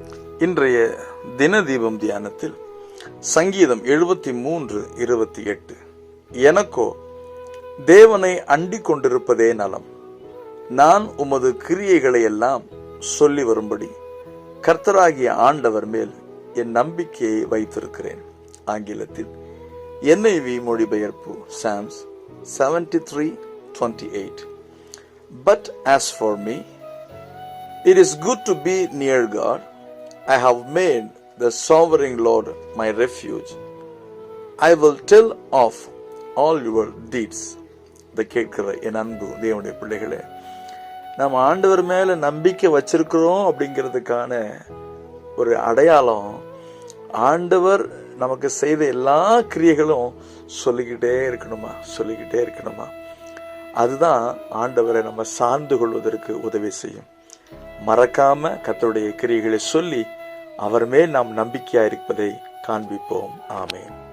இன்றைய தின தீபம் தியானத்தில் சங்கீதம் எழுபத்தி மூன்று இருபத்தி எட்டு எனக்கோ தேவனை அண்டிக் கொண்டிருப்பதே நலம். நான் உமது கிரியைகளை எல்லாம் சொல்லி வரும்படி கர்த்தராகிய ஆண்டவர் மேல் என் நம்பிக்கையை வைத்திருக்கிறேன். ஆங்கிலத்தில் என்ஐவி மொழிபெயர்ப்பு Psalms seventy three twenty eight but as for me it is good to be near God I have made the sovereign Lord my refuge. I will tell of all your deeds. இதை கேட்கிற என் அன்பு தேவனுடைய பிள்ளைகளே நம்ம ஆண்டவர் மேலே நம்பிக்கை வச்சிருக்கிறோம் அப்படிங்கிறதுக்கான ஒரு அடையாளம் ஆண்டவர் நமக்கு செய்த எல்லா கிரியைகளும் சொல்லிக்கிட்டே இருக்கணுமா சொல்லிக்கிட்டே இருக்கணுமா அதுதான் ஆண்டவரை நம்ம சார்ந்து கொள்வதற்கு உதவி செய்யும் மறக்காம கத்தருடைய கிரியைகளை சொல்லி அவர் மேல் நாம் நம்பிக்கையாக இருப்பதை காண்பிப்போம். ஆமேன்.